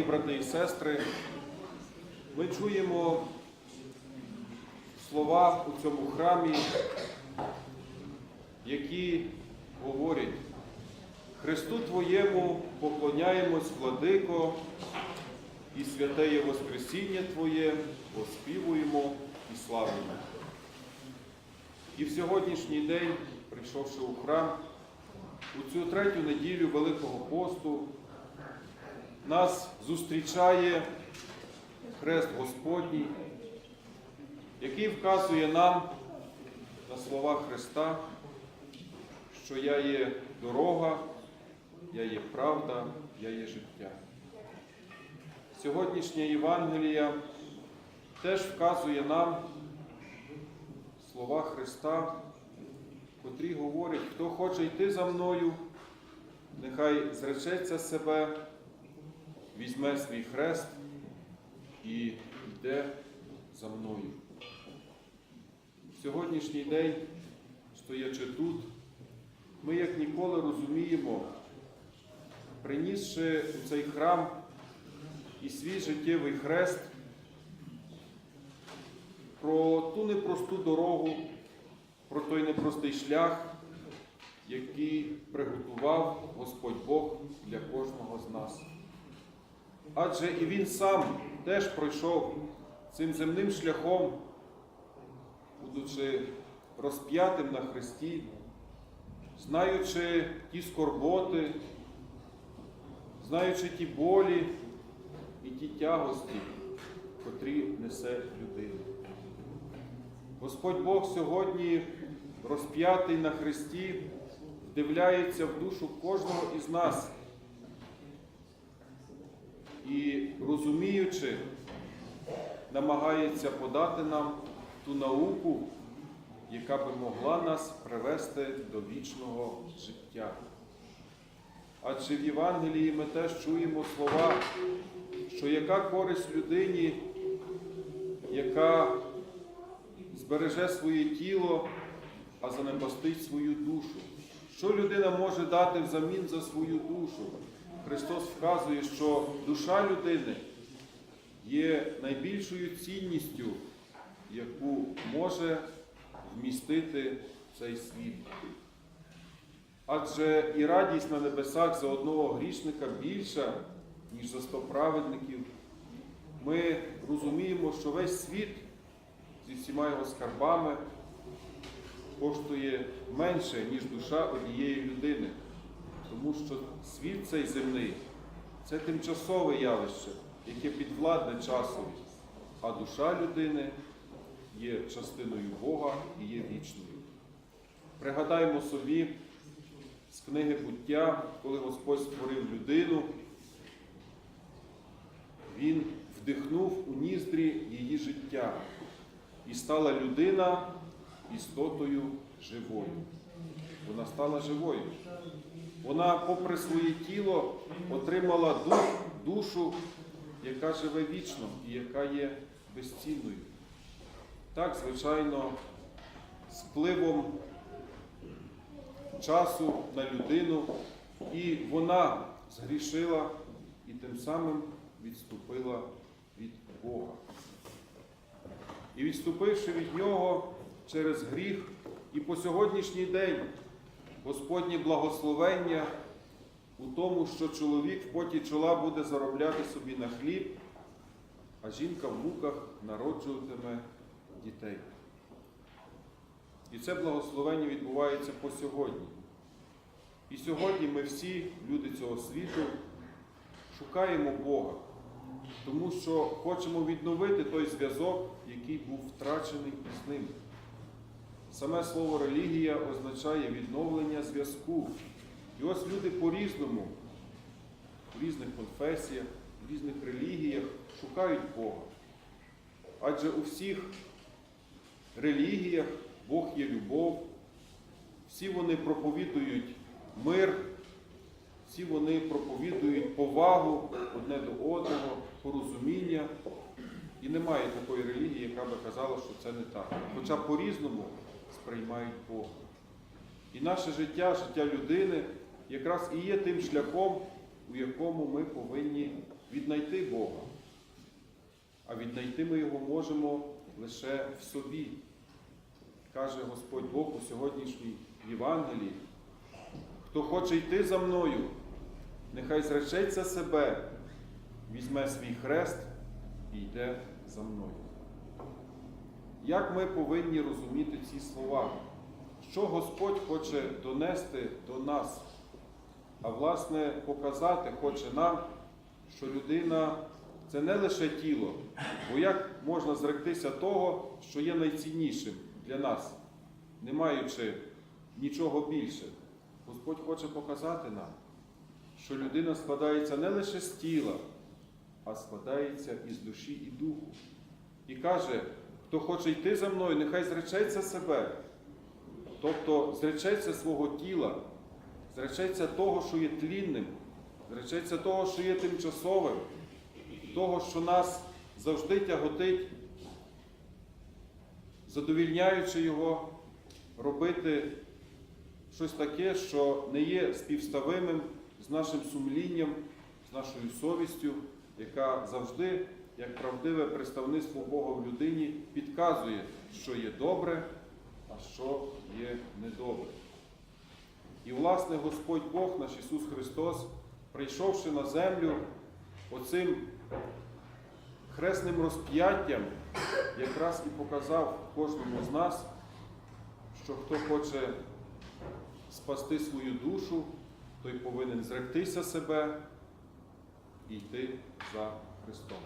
брати і сестри, ми чуємо слова у цьому храмі, які говорять, Христу Твоєму поклоняємось, владико, і святе є Воскресіння Твоє, оспівуємо і славимо. І в сьогоднішній день, прийшовши у храм, у цю третю неділю Великого посту, нас зустрічає Хрест Господній, який вказує нам на слова Христа, що я є дорога, я є правда, я є життя. Сьогоднішня Євангелія теж вказує нам слова Христа, котрі говорять, хто хоче йти за мною, нехай зречеться себе, візьме свій хрест і йде за мною. Сьогоднішній день, стоячи тут, ми як ніколи розуміємо, принісши у цей храм і свій життєвий хрест, про ту непросту дорогу, про той непростий шлях, який приготував Господь Бог для кожного з нас. Адже і Він сам теж пройшов цим земним шляхом, будучи розп'ятим на Христі, знаючи ті скорботи, знаючи ті болі і ті тягості, котрі несе людина. Господь Бог сьогодні розп'ятий на Христі, вдивляється в душу кожного із нас і, розуміючи, намагається подати нам ту науку, яка би могла нас привести до вічного життя. Адже в Євангелії ми теж чуємо слова, що яка користь людині, яка збереже своє тіло, а занепастить свою душу. Що людина може дати взамін за свою душу? Христос вказує, що душа людини є найбільшою цінністю, яку може вмістити цей світ. Адже і радість на небесах за одного грішника більша, ніж за сто праведників. Ми розуміємо, що весь світ зі всіма його скарбами коштує менше, ніж душа однієї людини. Тому що світ цей земний це тимчасове явище, яке підвладне часу, а душа людини є частиною Бога і є вічною. Пригадаємо собі з книги буття, коли Господь створив людину, Він вдихнув у ніздрі її життя. І стала людина істотою живою. Вона стала живою. Вона, попри своє тіло, отримала дух, душу, яка живе вічно і яка є безцінною. Так, звичайно, з впливом часу на людину, і вона згрішила і тим самим відступила від Бога. І відступивши від нього через гріх, і по сьогоднішній день Господнє благословення у тому, що чоловік в поті чола буде заробляти собі на хліб, а жінка в муках народжуватиме дітей. І це благословення відбувається по сьогодні. І сьогодні ми всі, люди цього світу, шукаємо Бога, тому що хочемо відновити той зв'язок, який був втрачений з ним. Саме слово релігія означає відновлення зв'язку. І ось люди по-різному, в різних конфесіях, в різних релігіях шукають Бога. Адже у всіх релігіях Бог є любов, всі вони проповідують мир, всі вони проповідують повагу одне до одного, порозуміння. І немає такої релігії, яка би казала, що це не так. Хоча по-різному сприймають Бога. І наше життя, життя людини якраз і є тим шляхом, у якому ми повинні віднайти Бога. А віднайти ми його можемо лише в собі. Каже Господь Бог у сьогоднішній Євангелії. Хто хоче йти за мною, нехай зречеться себе, візьме свій хрест і йде за мною. Як ми повинні розуміти ці слова? Що Господь хоче донести до нас, а власне показати хоче нам, що людина це не лише тіло, бо як можна зректися того, що є найціннішим для нас, не маючи нічого більше. Господь хоче показати нам, що людина складається не лише з тіла, а складається із душі і духу. І каже, хто хоче йти за мною, нехай зречеться себе. Тобто зречеться свого тіла, зречеться того, що є тлінним, зречеться того, що є тимчасовим, того, що нас завжди тяготить, задовільняючи його, робити щось таке, що не є співставимим з нашим сумлінням, з нашою совістю, яка завжди, як правдиве представництво Бога в людині, підказує, що є добре, а що є недобре. І, власне, Господь Бог, наш Ісус Христос, прийшовши на землю оцим хресним розп'яттям, якраз і показав кожному з нас, що хто хоче спасти свою душу, той повинен зректися себе і йти за Христом.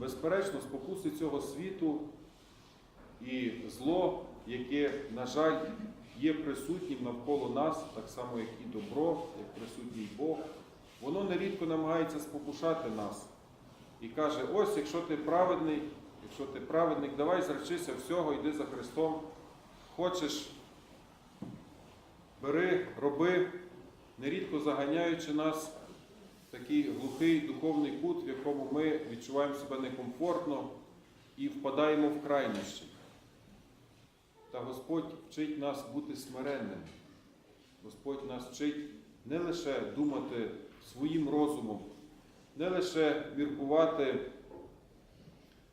Безперечно, спокуси цього світу і зло, яке, на жаль, є присутнім навколо нас, так само, як і добро, як присутній Бог, воно нерідко намагається спокушати нас і каже: ось, якщо ти праведний, якщо ти праведник, давай зречися всього, йди за Христом. Хочеш, бери, роби, нерідко заганяючи нас такий глухий духовний кут, в якому ми відчуваємо себе некомфортно і впадаємо в крайнощі. Та Господь вчить нас бути смиренними. Господь нас вчить не лише думати своїм розумом, не лише міркувати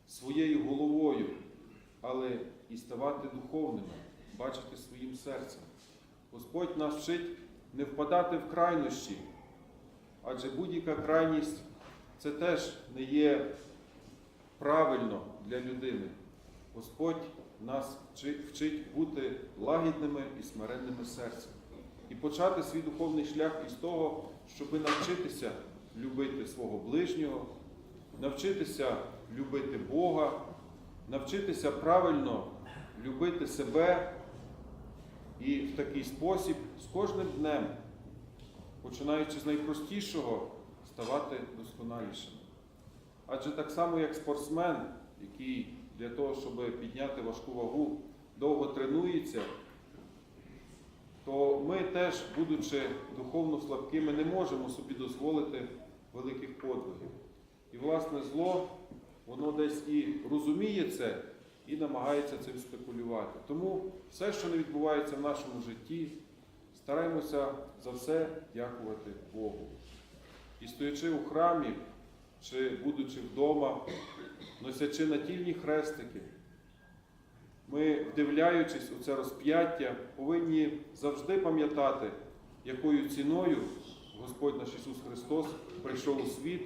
своєю головою, але і ставати духовними, бачити своїм серцем. Господь нас вчить не впадати в крайнощі, адже будь-яка крайність це теж не є правильно для людини. Господь нас вчить бути лагідними і смиренними серцем. І почати свій духовний шлях із того, щоб навчитися любити свого ближнього, навчитися любити Бога, навчитися правильно любити себе і в такий спосіб з кожним днем, починаючи з найпростішого, ставати досконалішим. Адже так само, як спортсмен, який для того, щоб підняти важку вагу, довго тренується, то ми теж, будучи духовно слабкими, не можемо собі дозволити великих подвигів. І, власне, зло, воно десь і розуміє це, і намагається цим спекулювати. Тому все, що не відбувається в нашому житті, стараємося за все дякувати Богу. І стоячи у храмі, чи будучи вдома, носячи натільні хрестики, ми, вдивляючись у це розп'яття, повинні завжди пам'ятати, якою ціною Господь наш Ісус Христос прийшов у світ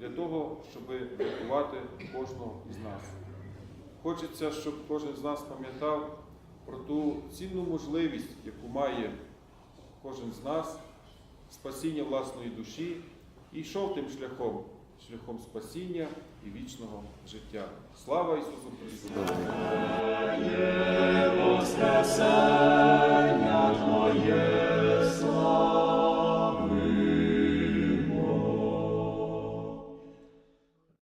для того, щоб врятувати кожного із нас. Хочеться, щоб кожен з нас пам'ятав про ту цінну можливість, яку має кожен з нас, спасіння власної душі, і йшов тим шляхом, шляхом спасіння і вічного життя. Слава Ісусу Христу! Воскресення Твоє